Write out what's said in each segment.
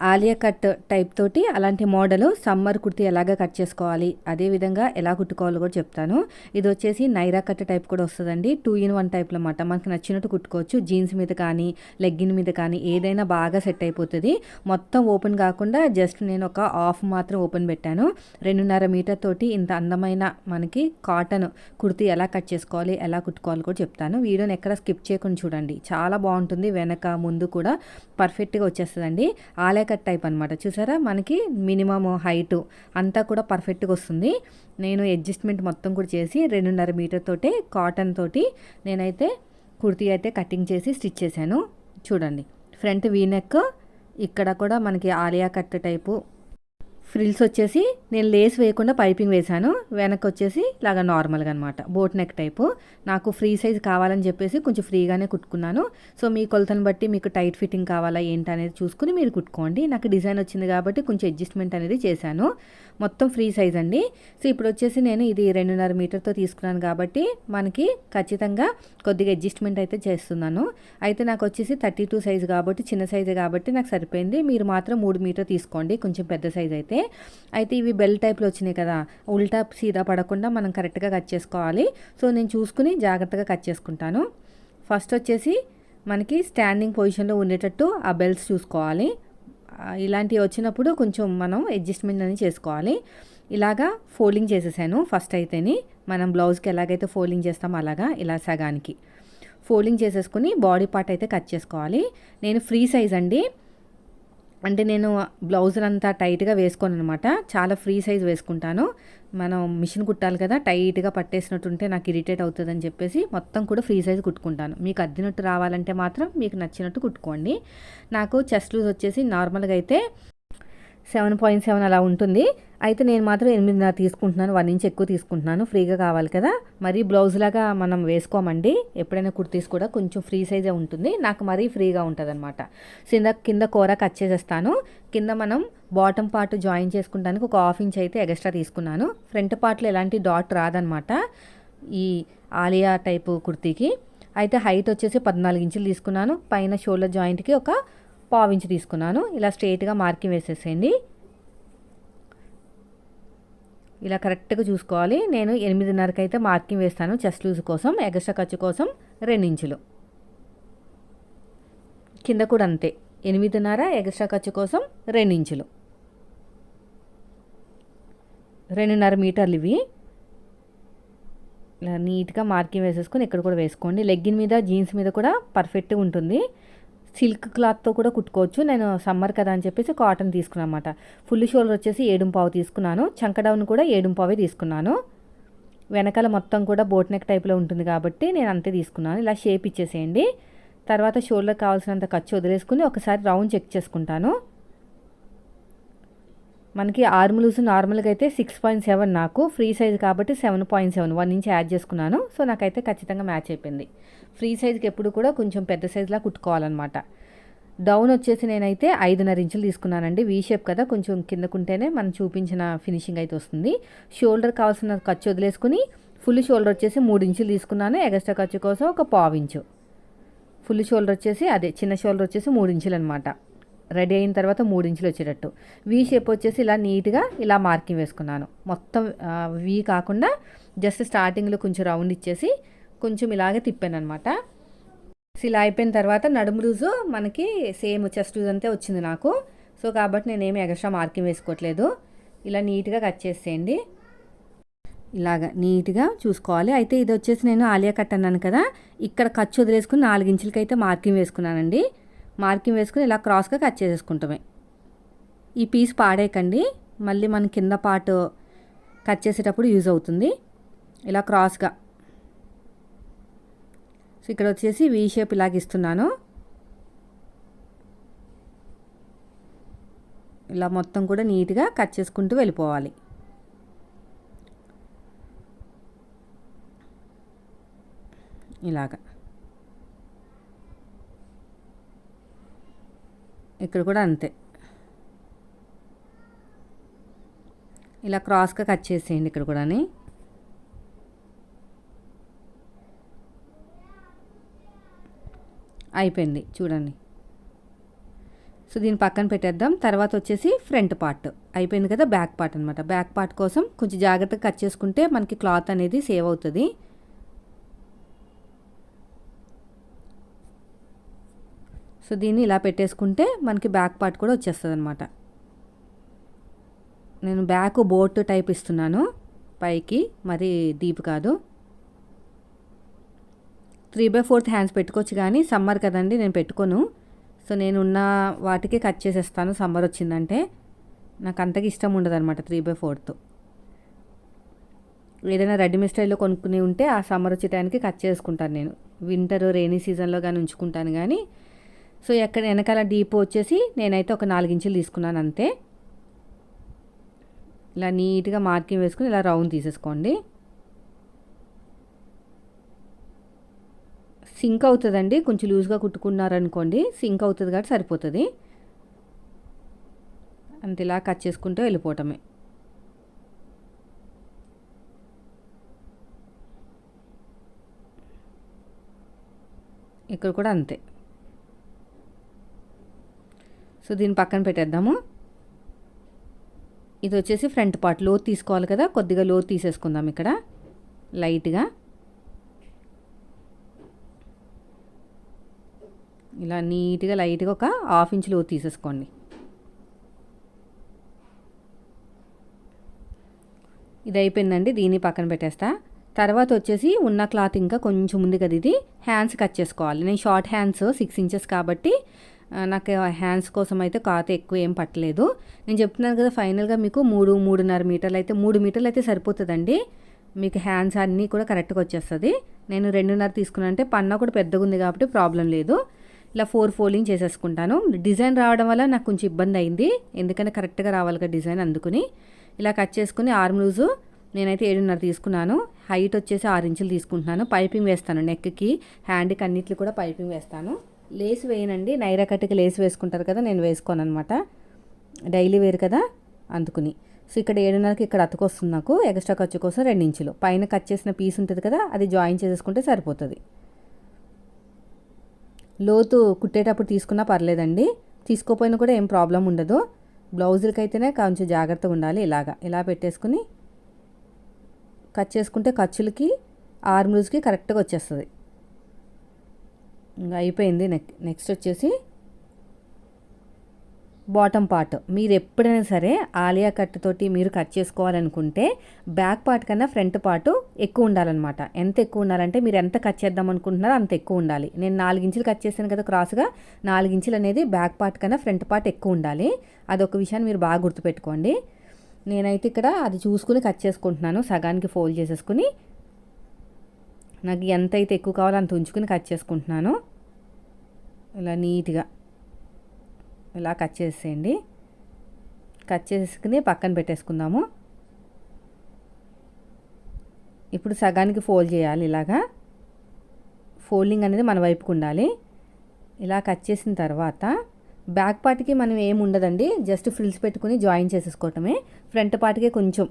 Alia cut type తోటి అలాంటి model summer kurti ఎలాగ కట్ చేసుకోవాలి అదేవిధంగా ఎలా కుట్టుకోవాలో కూడా చెప్తాను. ఇది వచ్చేసి నైరా కట్ టైప్ కూడా వస్తుందండి. టూ ఇన్ వన్ టైప్లో అన్నమాట మనకి నచ్చినట్టు కుట్టుకోవచ్చు. జీన్స్ మీద కానీ లెగ్గిన్ మీద కానీ ఏదైనా బాగా సెట్ అయిపోతుంది. మొత్తం ఓపెన్ కాకుండా జస్ట్ నేను ఒక హాఫ్ మాత్రం ఓపెన్ పెట్టాను. రెండున్నర మీటర్ తోటి ఇంత అందమైన మనకి కాటన్ కుర్తి ఎలా కట్ చేసుకోవాలి ఎలా కుట్టుకోవాలి కూడా చెప్తాను. వీడియోని ఎక్కడ స్కిప్ చేయకుండా చూడండి. చాలా బాగుంటుంది. వెనక ముందు కూడా పర్ఫెక్ట్గా వచ్చేస్తుందండి. ఆలయ కట్ టైప్ అనమాట చూసారా? మనకి మినిమమ్ హైట్ అంతా కూడా పర్ఫెక్ట్గా వస్తుంది. నేను అడ్జస్ట్మెంట్ మొత్తం కూడా చేసి రెండున్నర మీటర్ తోటే కాటన్ తోటి నేనైతే కుర్తీ అయితే కటింగ్ చేసి స్టిచ్ చేశాను. చూడండి. ఫ్రంట్ వీనెక్ ఇక్కడ కూడా మనకి ఆలియా కట్ టైపు ఫ్రిల్స్ వచ్చేసి నేను లేస్ వేయకుండా పైపింగ్ వేశాను. వెనక్కి వచ్చేసి ఇలాగా నార్మల్గా అనమాట బోట్ నెక్ టైపు. నాకు ఫ్రీ సైజ్ కావాలని చెప్పేసి కొంచెం ఫ్రీగానే కుట్టుకున్నాను. సో మీ కొలతను బట్టి మీకు టైట్ ఫిట్టింగ్ కావాలా ఏంటి అనేది చూసుకుని మీరు కుట్టుకోండి. నాకు డిజైన్ వచ్చింది కాబట్టి కొంచెం అడ్జస్ట్మెంట్ అనేది చేశాను. మొత్తం ఫ్రీ సైజ్ అండి. సో ఇప్పుడు వచ్చేసి నేను ఇది రెండున్నర మీటర్తో తీసుకున్నాను కాబట్టి మనకి ఖచ్చితంగా కొద్దిగా అడ్జస్ట్మెంట్ అయితే చేస్తున్నాను. అయితే నాకు వచ్చేసి థర్టీ టూ సైజ్ కాబట్టి చిన్న సైజే కాబట్టి నాకు సరిపోయింది. మీరు మాత్రం మూడు మీటర్ తీసుకోండి కొంచెం పెద్ద సైజ్ అయితే. అయితే ఇవి బెల్ టైప్లో వచ్చినాయి కదా ఉల్టా సీదా పడకుండా మనం కరెక్ట్గా కట్ చేసుకోవాలి. సో నేను చూసుకుని జాగ్రత్తగా కట్ చేసుకుంటాను. ఫస్ట్ వచ్చేసి మనకి స్టాండింగ్ పొజిషన్లో ఉండేటట్టు ఆ బెల్ట్స్ చూసుకోవాలి. ఇలాంటివి వచ్చినప్పుడు కొంచెం మనం అడ్జస్ట్మెంట్ అనేది చేసుకోవాలి. ఇలాగా ఫోల్డింగ్ చేసేసాను. ఫస్ట్ అయితేని మనం బ్లౌజ్కి ఎలాగైతే ఫోల్డింగ్ చేస్తామో అలాగా ఇలా సగానికి. ఫోల్డింగ్ చేసేసుకుని బాడీ పార్ట్ అయితే కట్ చేసుకోవాలి. నేను ఫ్రీ సైజ్ అండి. అంటే నేను బ్లౌజ్ అంతా టైట్గా వేసుకోను అనమాట చాలా ఫ్రీ సైజ్ వేసుకుంటాను. మనం మిషన్ కుట్టాలి కదా టైట్గా పట్టేసినట్టుంటే నాకు ఇరిటేట్ అవుతుందని చెప్పేసి మొత్తం కూడా ఫ్రీ సైజ్ కుట్టుకుంటాను. మీకు అద్దినట్టు రావాలంటే మాత్రం మీకు నచ్చినట్టు కుట్టుకోండి. నాకు చెస్ట్ లూజ్ వచ్చేసి నార్మల్గా అయితే సెవెన్ పాయింట్ సెవెన్ అలా ఉంటుంది. అయితే నేను మాత్రం ఎనిమిదిన్నర తీసుకుంటున్నాను. వన్ ఇంచ్ ఎక్కువ తీసుకుంటున్నాను. ఫ్రీగా కావాలి కదా. మరీ బ్లౌజ్ లాగా మనం వేసుకోమండి. ఎప్పుడైనా కుర్తీస్ కూడా కొంచెం ఫ్రీ సైజే ఉంటుంది. నాకు మరీ ఫ్రీగా ఉంటుంది అనమాట కింద కింద కూర కట్ చేసేస్తాను. కింద మనం బాటమ్ పార్ట్ జాయిన్ చేసుకుంటానికి ఒక హాఫ్ ఇంచ్ అయితే ఎక్స్ట్రా తీసుకున్నాను. ఫ్రంట్ పార్ట్లో ఎలాంటి డాట్ రాదనమాట ఈ ఆలియా టైపు కుర్తీకి. అయితే హైట్ వచ్చేసి పద్నాలుగు ఇంచులు తీసుకున్నాను. పైన షోల్డర్ జాయింట్కి ఒక పావించి తీసుకున్నాను. ఇలా స్ట్రైట్గా మార్కింగ్ వేసేసేయండి. ఇలా కరెక్ట్గా చూసుకోవాలి. నేను ఎనిమిదిన్నరకి అయితే మార్కింగ్ వేస్తాను చెస్ట్ లూజ్ కోసం ఎగస్ట్రా ఖర్చు కోసం రెండించులు. కింద కూడా అంతే. ఎనిమిదిన్నర ఎగస్ట్రా ఖర్చు కోసం రెండించులు. రెండున్నర మీటర్లు ఇవి. ఇలా నీట్గా మార్కింగ్ వేసేసుకొని ఇక్కడ కూడా వేసుకోండి. లెగ్గిన్ మీద జీన్స్ మీద కూడా పర్ఫెక్ట్గా ఉంటుంది. సిల్క్ క్లాత్తో కూడా కుట్టుకోవచ్చు. నేను సమ్మర్ కదా అని చెప్పేసి కాటన్ తీసుకున్నాను అనమాట ఫుల్ షోల్డర్ వచ్చేసి ఏడుంపావు తీసుకున్నాను. చంకడౌన్ కూడా ఏడుంపావే తీసుకున్నాను. వెనకాల మొత్తం కూడా బోట్ నెక్ టైప్లో ఉంటుంది కాబట్టి నేను అంతే తీసుకున్నాను. ఇలా షేప్ ఇచ్చేసేయండి. తర్వాత షోల్డర్ కావాల్సినంత ఖర్చు వదిలేసుకుని ఒకసారి రౌండ్ చెక్ చేసుకుంటాను. మనకి ఆర్మ్ నార్మల్గా అయితే సిక్స్ పాయింట్ సెవెన్ నాకు. ఫ్రీ సైజ్ కాబట్టి seven point seven one inch add చేసుకున్నాను. సో నాకైతే ఖచ్చితంగా మ్యాచ్ అయిపోయింది. ఫ్రీ సైజ్కి ఎప్పుడు కూడా కొంచెం పెద్ద సైజులా కుట్టుకోవాలన్నమాట. డౌన్ వచ్చేసి నేనైతే ఐదున్నర ఇంచులు తీసుకున్నానండి. వీ షేప్ కదా కొంచెం కిందకుంటేనే మనం చూపించిన ఫినిషింగ్ అయితే వస్తుంది. షోల్డర్ కావాల్సిన ఖర్చు వదిలేసుకుని ఫుల్ షోల్డర్ వచ్చేసి మూడు ఇంచులు తీసుకున్నాను. ఎగస్ట్రా ఖర్చు కోసం ఒక పావు ఇంచు. ఫుల్ షోల్డర్ వచ్చేసి అదే చిన్న షోల్డర్ వచ్చేసి మూడు ఇంచులు అనమాట రెడీ అయిన తర్వాత మూడు ఇంచులు వచ్చేటట్టు. వీ షేప్ వచ్చేసి ఇలా నీట్గా ఇలా మార్కింగ్ వేసుకున్నాను. మొత్తం వీ కాకుండా జస్ట్ స్టార్టింగ్లో కొంచెం రౌండ్ ఇచ్చేసి కొంచెం ఇలాగే తిప్పాను అనమాట ఇలా అయిపోయిన తర్వాత నడుము రోజు మనకి సేమ్ చెస్ట్ రోజు అంతే వచ్చింది నాకు. సో కాబట్టి నేనేమి ఎక్స్ట్రా మార్కింగ్ వేసుకోవట్లేదు. ఇలా నీట్గా కట్ చేసేయండి. ఇలాగ నీట్గా చూసుకోవాలి. అయితే ఇది వచ్చేసి నేను ఆలియా కట్ అన్నాను కదా ఇక్కడ ఖర్చు వదిలేసుకుని నాలుగు ఇంచులకి అయితే మార్కింగ్ వేసుకున్నానండి. మార్కింగ్ వేసుకుని ఇలా క్రాస్గా కట్ చేసేసుకుంటామే. ఈ పీస్ పాడేయకండి. మళ్ళీ మన కింద పార్ట్ కట్ చేసేటప్పుడు యూజ్ అవుతుంది. ఇలా క్రాస్గా. సో ఇక్కడ వచ్చేసి వీ షేప్ ఇలాగ ఇస్తున్నాను. ఇలా మొత్తం కూడా నీట్గా కట్ చేసుకుంటూ వెళ్ళిపోవాలి. ఇలాగా. ఇక్కడ కూడా అంతే. ఇలా క్రాస్గా కట్ చేసేయండి ఇక్కడ కూడా అయిపోయింది. చూడండి. సో దీన్ని పక్కన పెట్టేద్దాం. తర్వాత వచ్చేసి ఫ్రంట్ పార్ట్. అయిపోయింది కదా బ్యాక్ పార్ట్ అనమాట బ్యాక్ పార్ట్ కోసం కొంచెం జాగ్రత్తగా కట్ చేసుకుంటే మనకి క్లాత్ అనేది సేవ్ అవుతుంది. సో దీన్ని ఇలా పెట్టేసుకుంటే మనకి బ్యాక్ పార్ట్ కూడా వచ్చేస్తుంది అనమాట నేను బ్యాక్ బోట్ టైప్ ఇస్తున్నాను. పైకి. మరి డీప్ కాదు. త్రీ బై ఫోర్త్ హ్యాండ్స్ పెట్టుకోవచ్చు కానీ సమ్మర్ కదండి నేను పెట్టుకోను. సో నేను ఉన్న వాటికి కట్ చేసేస్తాను సమ్మర్ వచ్చిందంటే. నాకు అంతగా ఇష్టం ఉండదు అనమాట త్రీ బై ఫోర్త్. ఏదైనా రెడీమేడ్ స్టైల్లో కొనుక్కుని ఉంటే ఆ సమ్మర్ వచ్చే టైంకి కట్ చేసుకుంటాను నేను. వింటర్ రెయినీ సీజన్లో కానీ ఉంచుకుంటాను కానీ సో ఎక్కడ వెనకాల డీప్ వచ్చేసి నేనైతే ఒక నాలుగించులు తీసుకున్నాను అంతే. ఇలా నీట్గా మార్కింగ్ వేసుకుని ఇలా రౌండ్ తీసేసుకోండి. సింక్ అవుతుందండి. కొంచెం లూజ్గా కుట్టుకున్నారనుకోండి సింక్ అవుతుంది కాబట్టి సరిపోతుంది. అంత ఇలా కట్ చేసుకుంటూ వెళ్ళిపోవటమే. ఇక్కడ కూడా అంతే. సో దీన్ని పక్కన పెట్టేద్దాము. ఇది వచ్చేసి ఫ్రంట్ పార్ట్. లో తీసుకోవాలి కదా కొద్దిగా లో తీసేసుకుందాం ఇక్కడ. లైట్గా. ఇలా నీట్గా లైట్గా ఒక హాఫ్ ఇంచ్ లోతు తీసేసుకోండి. ఇది అయిపోయిందండి దీన్ని పక్కన పెట్టేస్తా. తర్వాత వచ్చేసి ఉన్న క్లాత్ ఇంకా కొంచెం ఉంది కదా ఇది హ్యాండ్స్ కట్ చేసుకోవాలి. నేను షార్ట్ హ్యాండ్స్ సిక్స్ ఇంచెస్ కాబట్టి నాకు హ్యాండ్స్ కోసం అయితే క్లాత్ ఎక్కువ ఏం పట్టలేదు. నేను చెప్తున్నాను కదా ఫైనల్గా మీకు మూడు మూడున్నర మీటర్లు అయితే మూడు మీటర్లు అయితే సరిపోతుందండి. మీకు హ్యాండ్స్ అన్నీ కూడా కరెక్ట్గా వచ్చేస్తుంది. నేను రెండున్నర తీసుకున్నా అంటే పన్న కూడా పెద్దగా ఉంది కాబట్టి ప్రాబ్లం లేదు. ఇలా ఫోర్ ఫోల్డింగ్ చేసేసుకుంటాను. డిజైన్ రావడం వల్ల నాకు కొంచెం ఇబ్బంది అయింది. ఎందుకంటే కరెక్ట్గా రావాలి కదా డిజైన్ అందుకుని. ఇలా కట్ చేసుకుని ఆర్మ్ లూజు నేనైతే ఏడున్నర తీసుకున్నాను. హైట్ వచ్చేసి ఆరు ఇంచులు తీసుకుంటున్నాను. పైపింగ్ వేస్తాను నెక్కి. హ్యాండ్కి అన్నిట్లు కూడా పైపింగ్ వేస్తాను. లేస్ వేయనండి. నైరా కట్టుకి లేస్ వేసుకుంటారు కదా నేను వేసుకోను అనమాట డైలీ వేరు కదా అందుకుని. సో ఇక్కడ ఏడున్నరకి ఇక్కడ అతుకొస్తుంది నాకు. ఎక్స్ట్రా ఖర్చు కోసం రెండు ఇంచులు. పైన కట్ చేసిన పీస్ ఉంటుంది కదా అది జాయిన్ చేసేసుకుంటే సరిపోతుంది. లోతు కుట్టేటప్పుడు తీసుకున్నా పర్లేదండి. తీసుకోపోయినా కూడా ఏం ప్రాబ్లం ఉండదు. బ్లౌజులకి అయితేనే కొంచెం జాగ్రత్తగా ఉండాలి ఇలాగా. ఇలా పెట్టేసుకుని కట్ చేసుకుంటే ఖర్చులకి ఆర్మ్ లూజ్కి కరెక్ట్గా వచ్చేస్తుంది. ఇంకా అయిపోయింది. నెక్ నెక్స్ట్ వచ్చేసి బాటమ్ పార్ట్ మీరు ఎప్పుడైనా సరే ఆలియా కట్ తోటి మీరు కట్ చేసుకోవాలనుకుంటే బ్యాక్ పార్ట్ కన్నా ఫ్రంట్ పార్ట్ ఎక్కువ ఉండాలన్నమాట. ఎంత ఎక్కువ ఉండాలంటే మీరు ఎంత కట్ చేద్దాం అనుకుంటున్నారో అంత ఎక్కువ ఉండాలి. నేను నాలుగించులు కట్ చేశాను కదా క్రాస్గా నాలుగించులు అనేది బ్యాక్ పార్ట్ కన్నా ఫ్రంట్ పార్ట్ ఎక్కువ ఉండాలి. అదొక విషయాన్ని మీరు బాగా గుర్తుపెట్టుకోండి. నేనైతే ఇక్కడ అది చూసుకుని కట్ చేసుకుంటున్నాను. సగానికి ఫోల్డ్ చేసేసుకుని నాకు ఎంత అయితే ఎక్కువ కావాలో అంత ఉంచుకుని కట్ చేసుకుంటున్నాను. ఇలా నీట్గా ఇలా కట్ చేసేయండి. కట్ చేసుకుని పక్కన పెట్టేసుకుందాము. ఇప్పుడు సగానికి ఫోల్డ్ చేయాలి ఇలాగా. ఫోల్డింగ్ అనేది మన వైపుకు ఉండాలి. ఇలా కట్ చేసిన తర్వాత బ్యాక్ పార్ట్కి మనం ఏం ఉండదండి. జస్ట్ ఫ్రిల్స్ పెట్టుకుని జాయిన్ చేసేసుకోవటమే. ఫ్రంట్ పార్ట్కి కొంచెం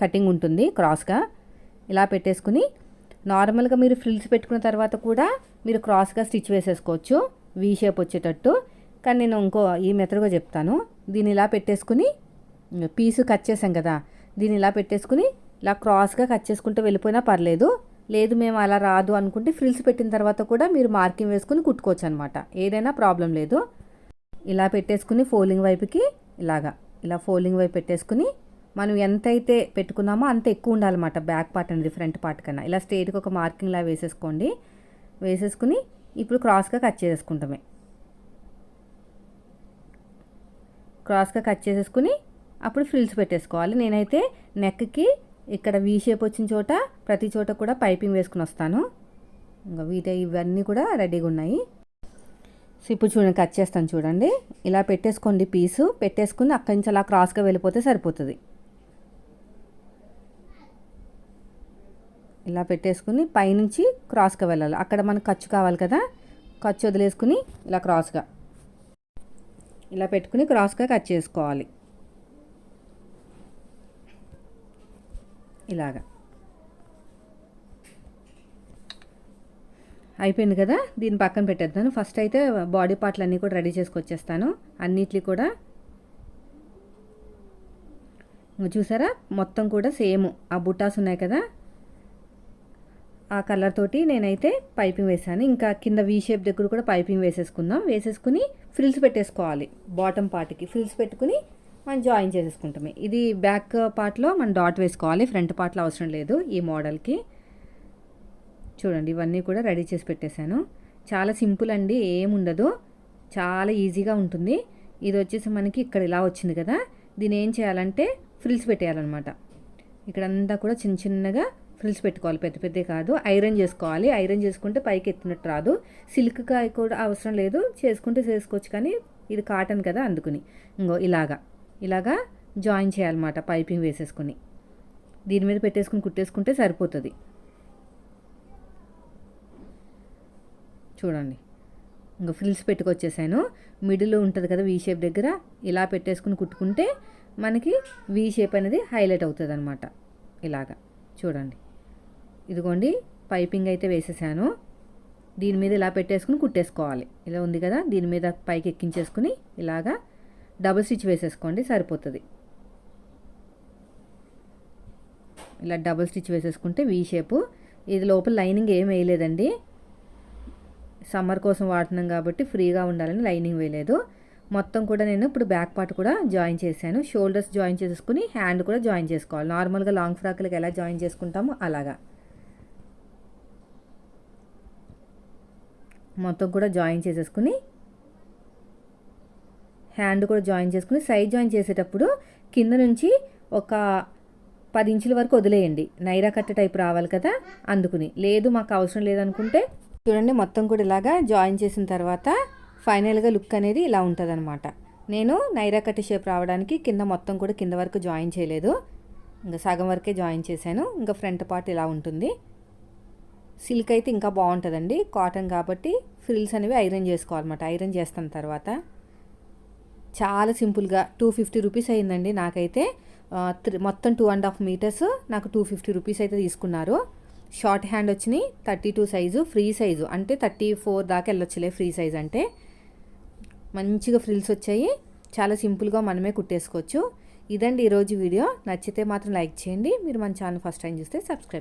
కటింగ్ ఉంటుంది క్రాస్గా. ఇలా పెట్టేసుకుని నార్మల్గా మీరు ఫ్రిల్స్ పెట్టుకున్న తర్వాత కూడా మీరు క్రాస్గా స్టిచ్ వేసేసుకోవచ్చు. వీ షేప్ వచ్చేటట్టు. కానీ నేను ఇంకో ఈ మెథడ్గా చెప్తాను. దీన్ని ఇలా పెట్టేసుకుని పీసు కట్ చేసాం కదా దీన్ని ఇలా పెట్టేసుకుని ఇలా క్రాస్గా కట్ చేసుకుంటూ వెళ్ళిపోయినా పర్లేదు. లేదు మేము అలా రాదు అనుకుంటే ఫ్రిల్స్ పెట్టిన తర్వాత కూడా మీరు మార్కింగ్ వేసుకుని కుట్టుకోవచ్చు అనమాట ఏదైనా ప్రాబ్లం లేదు. ఇలా పెట్టేసుకుని ఫోలింగ్ వైపుకి ఇలాగా ఇలా ఫోలింగ్ వైపు పెట్టేసుకుని మనం ఎంతైతే పెట్టుకున్నామో అంత ఎక్కువ ఉండాలన్నమాట బ్యాక్ పార్ట్ అనేది ఫ్రంట్ పార్ట్ కన్నా. ఇలా స్ట్రేట్గా ఒక మార్కింగ్లా వేసేసుకోండి. వేసేసుకుని ఇప్పుడు క్రాస్గా కట్ చేసుకుంటామే క్రాస్గా కట్ చేసేసుకుని అప్పుడు ఫ్రిల్స్ పెట్టేసుకోవాలి. నేనైతే నెక్కి ఇక్కడ వీ షేప్ వచ్చిన చోట ప్రతి చోట కూడా పైపింగ్ వేసుకుని వస్తాను. ఇంకా వీటి ఇవన్నీ కూడా రెడీగా ఉన్నాయి. సో ఇప్పుడు చూడండి కట్ చేస్తాను చూడండి. ఇలా పెట్టేసుకోండి పీసు పెట్టేసుకుని అక్కడి నుంచి అలా క్రాస్గా వెళ్ళిపోతే సరిపోతుంది. ఇలా పెట్టేసుకుని పైనుంచి క్రాస్గా వెళ్ళాలి. అక్కడ మనకు ఖర్చు కావాలి కదా. ఖర్చు వదిలేసుకుని ఇలా క్రాస్గా. ఇలా పెట్టుకుని క్రాస్గా కట్ చేసుకోవాలి. ఇలాగా. అయిపోయింది కదా? దీన్ని పక్కన పెట్టేద్దాను. ఫస్ట్ అయితే బాడీ పార్ట్లు అన్నీ కూడా రెడీ చేసుకొచ్చేస్తాను. అన్నిట్లు కూడా చూసారా? మొత్తం కూడా సేమ్. ఆ బుట్టాస్ ఉన్నాయి కదా? ఆ కలర్ తోటి నేనైతే పైపింగ్ వేసాను ఇంకా కింద వీ షేప్ దగ్గర కూడా పైపింగ్ వేసేసుకుందాం. వేసేసుకుని ఫ్రిల్స్ పెట్టేసుకోవాలి. బాటమ్ పార్ట్కి ఫ్రిల్స్ పెట్టుకుని మనం జాయిన్ చేసేసుకుంటాము. ఇది బ్యాక్ పార్ట్లో మనం డాట్ వేసుకోవాలి. ఫ్రంట్ పార్ట్లో అవసరం లేదు ఈ మోడల్కి చూడండి ఇవన్నీ కూడా రెడీ చేసి పెట్టేశాను. చాలా సింపుల్ అండి ఏముండదు చాలా ఈజీగా ఉంటుంది. ఇది వచ్చేసి మనకి ఇక్కడ ఇలా వచ్చింది కదా. దీని ఏం చేయాలంటే ఫ్రిల్స్ పెట్టేయాలన్నమాట. ఇక్కడంతా కూడా చిన్న చిన్నగా ఫ్రిల్స్ పెట్టుకోవాలి. పెద్ద పెద్ద కాదు. ఐరన్ చేసుకోవాలి. ఐరన్ చేసుకుంటే పైకి ఎత్తినట్టు రాదు. సిల్క్ కాయ కూడా అవసరం లేదు. చేసుకుంటే చేసుకోవచ్చు కానీ ఇది కాటన్ కదా అందుకుని. ఇంకో ఇలాగా. ఇలాగా జాయిన్ చేయాలన్నమాట పైపింగ్ వేసేసుకుని. దీని మీద పెట్టేసుకుని కుట్టేసుకుంటే సరిపోతుంది. చూడండి. ఇంకా ఫ్రిల్స్ పెట్టుకొచ్చేసాను. మిడిల్ ఉంటుంది కదా వీ షేప్ దగ్గర. ఇలా పెట్టేసుకుని కుట్టుకుంటే మనకి వీ షేప్ అనేది హైలైట్ అవుతుంది అనమాట ఇలాగా. చూడండి. ఇదిగోండి పైపింగ్ అయితే వేసేసాను. దీని మీద ఇలా పెట్టేసుకుని కుట్టేసుకోవాలి. ఇలా ఉంది కదా దీని మీద పైకి ఎక్కించేసుకుని ఇలాగా డబుల్ స్టిచ్ వేసేసుకోండి సరిపోతుంది. ఇలా డబుల్ స్టిచ్ వేసేసుకుంటే వీ షేపు ఇది లోపల లైనింగ్ ఏం వేయలేదండి. సమ్మర్ కోసం వాడుతున్నాం కాబట్టి ఫ్రీగా ఉండాలని లైనింగ్ వేయలేదు. మొత్తం కూడా నేను ఇప్పుడు బ్యాక్ పార్ట్ కూడా జాయిన్ చేశాను. షోల్డర్స్ జాయిన్ చేసుకుని హ్యాండ్ కూడా జాయిన్ చేసుకోవాలి. నార్మల్గా లాంగ్ ఫ్రాక్లకు ఎలా జాయిన్ చేసుకుంటామో అలాగా. మొత్తం కూడా జాయిన్ చేసేసుకుని హ్యాండ్ కూడా జాయిన్ చేసుకుని సైడ్ జాయిన్ చేసేటప్పుడు కింద నుంచి ఒక పది ఇంచుల వరకు వదిలేయండి. నైరా కట్ట టైప్ రావాలి కదా అందుకుని. లేదు మాకు అవసరం లేదనుకుంటే చూడండి మొత్తం కూడా ఇలాగా జాయిన్ చేసిన తర్వాత ఫైనల్గా లుక్ అనేది ఇలా ఉంటుంది నేను నైరా కట్ట షేప్ రావడానికి కింద మొత్తం కూడా కింద వరకు జాయిన్ చేయలేదు. ఇంకా సగం వరకే జాయిన్ చేశాను. ఇంకా ఫ్రంట్ పార్ట్ ఇలా ఉంటుంది. సిల్క్ అయితే ఇంకా బాగుంటుందండి. కాటన్ కాబట్టి ఫ్రిల్స్ అనేవి ఐరన్ చేసుకోవాలన్నమాట. ఐరన్ చేస్తాను తర్వాత. చాలా సింపుల్గా టూ ఫిఫ్టీ రూపీస్ అయిందండి నాకైతే. మొత్తం టూ అండ్ హాఫ్ మీటర్స్ నాకు టూ ఫిఫ్టీ రూపీస్ అయితే తీసుకున్నారు. షార్ట్ హ్యాండ్ వచ్చినాయి thirty two size free size. అంటే థర్టీ ఫోర్ దాకా వెళ్ళొచ్చులే ఫ్రీ సైజ్ అంటే. మంచిగా ఫ్రిల్స్ వచ్చాయి. చాలా సింపుల్గా మనమే కుట్టేసుకోవచ్చు. ఇదండి ఈరోజు వీడియో. నచ్చితే మాత్రం లైక్ చేయండి. మీరు మన ఛానల్ ఫస్ట్ టైం చూస్తే సబ్స్క్రైబ్